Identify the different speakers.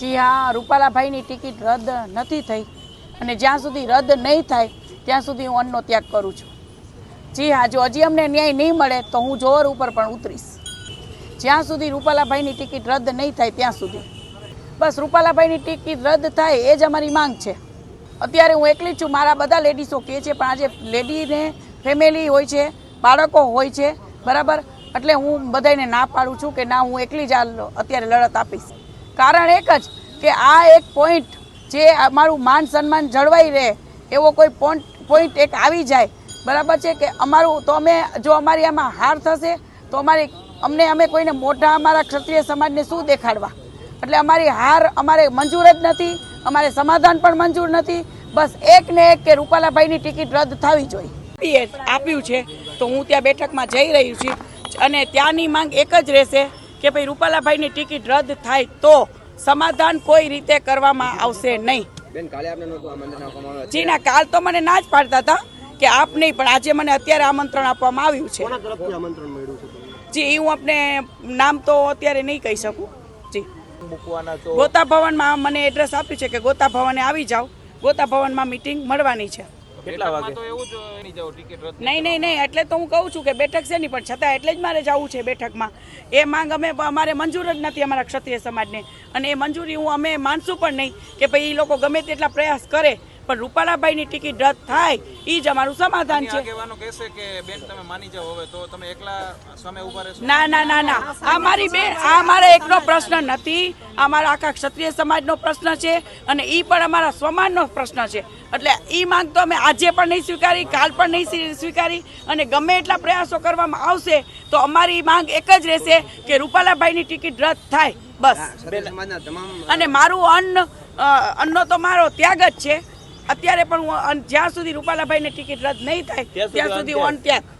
Speaker 1: જી હા, રૂપાલાભાઈની ટિકિટ રદ નથી થઈ અને જ્યાં સુધી રદ નહીં થાય, ત્યાં સુધી હું અન્નનો ત્યાગ કરું છું. જી હા, જો હજી અમને ન્યાય નહીં મળે, તો હું જોર ઉપર પણ ઉતરીશ. જ્યાં સુધી રૂપાલાભાઈની ટિકિટ રદ નહીં થાય, ત્યાં સુધી. બસ, રૂપાલાભાઈની ટિકિટ રદ થાય એ જ અમારી માંગ છે. અત્યારે હું એકલી જ છું, મારા બધા લેડીઝો કહે છે, પણ આજે લેડીને ફેમિલી હોય છે, બાળકો હોય છે, બરાબર? એટલે હું બધાને ના પાડું છું કે ના, હું એકલી જ અત્યારે લડત આપીશ. કારણ એક જ કે આ એક પોઈન્ટ જે અમારું માન સન્માન જળવાઈ રહે, એવો કોઈ પોઈન્ટ પોઈન્ટ એક આવી જાય. બરાબર છે કે અમારું, તો અમે, જો અમારી આમાં હાર થશે, તો અમારી, અમને, અમે કોઈને મોઢા અમારા ક્ષત્રિય સમાજને શું દેખાડવા? એટલે અમારી હાર અમારે મંજૂર જ નથી, અમારે સમાધાન પણ મંજૂર નથી. બસ એક ને એક કે રૂપાલાભાઈની ટિકિટ રદ થવી જોઈએ. આપ્યું છે. તો હું ત્યાં બેઠકમાં જઈ રહ્યું છું અને ત્યાંની માંગ એક જ રહેશે. કે ભાઈ રૂપાલાભાઈની ટિકિટ રદ થાય તો સમાધાન કોઈ રીતે કરવામાં આવશે નહીં. જી ના કાલ તો મને ના જ પાડતા હતા કે આપ નહીં પણ આજે મને અત્યારે આમંત્રણ આપવામાં આવ્યું છે.
Speaker 2: કોના તરફથી આમંત્રણ મળ્યું છે તમને?
Speaker 1: જી એ હું આપને નામ તો અત્યારે નહીં કહી શકું. જી. ગોતા ભવનમાં મને એડ્રેસ આપ્યું છે કે ગોતા ભવને આવી જાઓ. ગોતા ભવનમાં મીટિંગ મળવાની છે.
Speaker 3: કેટલા વાગે?
Speaker 1: નહીં નહીં નહીં એટલે તો હું કહું છું કે બેઠક છે નહીં પણ છતાં એટલે જ મારે જવું છે બેઠકમાં. એ માંગ અમે અમારે મંજૂર જ નથી અમારા ક્ષત્રિય સમાજને. અને એ મંજૂરી હું અમે માનશું પણ નહીં કે ભાઈ એ લોકો ગમે તેટલા પ્રયાસ કરે પણ રૂપાલાભાઈની ટિકિટ રદ થાય એ જ અમારું સમાધાન છે.
Speaker 3: આગેવાનો કહેશે કે બેન તમે માની જાઓ હવે તો તમે એકલા સામે ઊભા રહેશો.
Speaker 1: ના ના ના ના. આ મારી બેન આ મારા એકનો પ્રશ્ન નથી. આ મારા આખા ક્ષત્રિય સમાજનો પ્રશ્ન છે અને એ પણ અમારા સ્વમાનનો પ્રશ્ન છે. એટલે એ માંગ તો અમે આજે પણ નહીં સ્વીકારી કાલ પણ નહીં સ્વીકારી અને ગમે એટલા પ્રયાસો કરવામાં આવશે તો અમારી માંગ એક જ રહેશે કે રૂપાલાભાઈની ટિકિટ રદ થાય. બસ. અને મારું અન્ન અન્નનો તો મારો ત્યાગ જ છે. અત્યારે પણ જ્યાં સુધી રૂપાલાભાઈને ટિકિટ રદ નહીં થાય ત્યાં સુધી ઓન ત્યાગ